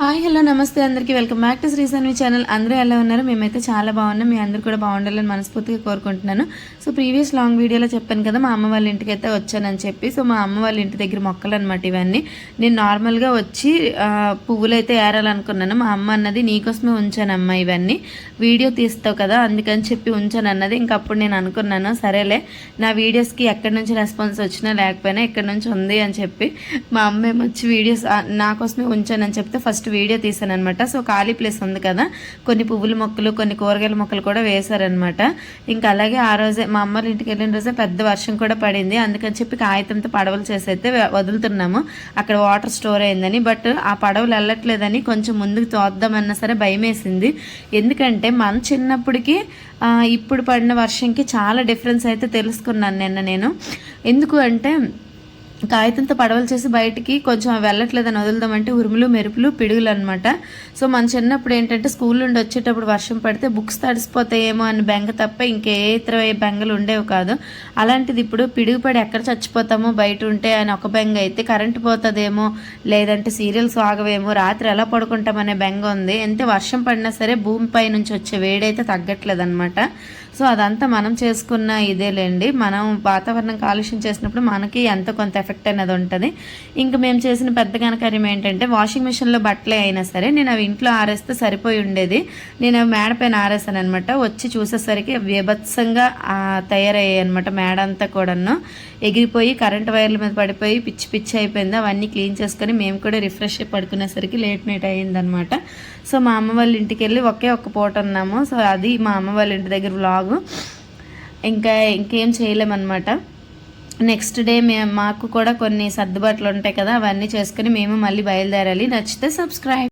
Hi hello నమస్తే అందరికీ. Welcome back to Srisanvi channel. అందరూ ఎలా ఉన్నారు? మేమైతే చాలా బాగున్నాం. మీ అందరూ కూడా బాగుండాలని మనస్ఫూర్తిగా కోరుకుంటున్నాను. సో ప్రీవియస్ లాంగ్ వీడియోలో చెప్పాను కదా మా అమ్మ వాళ్ళ ఇంటికి అయితే వచ్చానని చెప్పి. సో మా అమ్మ వాళ్ళ ఇంటి దగ్గర మొక్కలు అనమాట ఇవన్నీ. నేను నార్మల్గా వచ్చి పువ్వులు అయితే ఏరాలనుకున్నాను. మా అమ్మ అన్నది నీకోసమే ఉంచానమ్మ ఇవన్నీ. వీడియో తీస్తావు కదా అందుకని చెప్పి ఉంచాను అన్నది అప్పుడు నేను అనుకున్నాను. సరేలే నా వీడియోస్కి ఎక్కడి నుంచి రెస్పాన్స్ వచ్చినా లేకపోయినా ఎక్కడి నుంచి ఉంది అని చెప్పి మా అమ్మ వచ్చి వీడియోస్ నా కోసమే ఉంచానని చెప్తే ఫస్ట్ వీడియో తీసాను అనమాట సో ఖాళీ ప్లేస్ ఉంది కదా. కొన్ని పువ్వుల మొక్కలు కొన్ని కూరగాయల మొక్కలు కూడా వేశారనమాట ఇంకా అలాగే ఆ రోజే మా అమ్మ వాళ్ళ ఇంటికి వెళ్ళిన రోజే పెద్ద వర్షం కూడా పడింది. అందుకని చెప్పి కాగితంతో పడవలు చేసి అయితే వదులుతున్నాము. అక్కడ వాటర్ స్టోర్ అయిందని. బట్ ఆ పడవలు వెళ్ళట్లేదని కొంచెం ముందుకు తోద్దామన్నా సరే భయం వేసింది ఎందుకంటే మన చిన్నప్పటికి ఇప్పుడు పడిన వర్షంకి చాలా డిఫరెన్స్ అయితే తెలుసుకున్నాను నిన్న నేను. ఎందుకు అంటే కాగితంతో పడవలు చేసి బయటికి కొంచెం వెళ్ళట్లేదని వదులుదామంటే ఉరుములు మెరుపులు పిడుగులు అనమాట సో మన చిన్నప్పుడు ఏంటంటే స్కూల్ నుండి వచ్చేటప్పుడు వర్షం పడితే బుక్స్ తడిసిపోతాయేమో అని బెంగ తప్ప ఇంకే ఇతర బెంగలు ఉండేవి కాదు. అలాంటిది ఇప్పుడు పిడుగు పడి ఎక్కడ చచ్చిపోతామో బయట ఉంటే అని ఒక బెంగ అయితే కరెంటు పోతుందేమో లేదంటే సీరియల్స్ ఆగవేమో రాత్రి ఎలా పడుకుంటామనే బెంగ ఉంది. ఎంత వర్షం పడినా సరే భూమిపై నుంచి వచ్చే వేడైతే తగ్గట్లేదు అనమాట సో అదంతా మనం చేసుకున్న ఇదేలేండి. మనం వాతావరణం కాలుష్యం చేసినప్పుడు మనకి ఎంత కొంత ఎఫెక్ట్ అనేది ఉంటుంది. ఇంకా మేము చేసిన పెద్ద కనకార్యం ఏంటంటే వాషింగ్ మిషన్లో బట్టలే అయినా సరే నేను అవి ఇంట్లో ఆరేస్తే సరిపోయి ఉండేది. నేను అవి మేడ పైన ఆరేసాను అనమాట వచ్చి చూసేసరికి బీభత్సంగా తయారయ్యాయి అనమాట మేడ అంతా కూడాను. ఎగిరిపోయి కరెంట్ వైర్ల మీద పడిపోయి పిచ్చి పిచ్చి అయిపోయింది. అవన్నీ క్లీన్ చేసుకొని మేము కూడా రిఫ్రెష్ పడుకునేసరికి లేట్ నైట్ అయ్యిందనమాట సో మా అమ్మ వాళ్ళ ఇంటికి వెళ్ళి ఒకే ఒక్క పూట ఉన్నాము. సో అది మా అమ్మ వాళ్ళ ఇంటి దగ్గర వ్లాగు ఇంకా ఇంకేం చేయలేమన్నమాట. నెక్స్ట్ డే మేము మాకు కూడా కొన్ని సర్దుబాట్లు ఉంటాయి కదా అవన్నీ చేసుకుని మేము మళ్ళీ బయలుదేరాలి. నచ్చితే సబ్స్క్రైబ్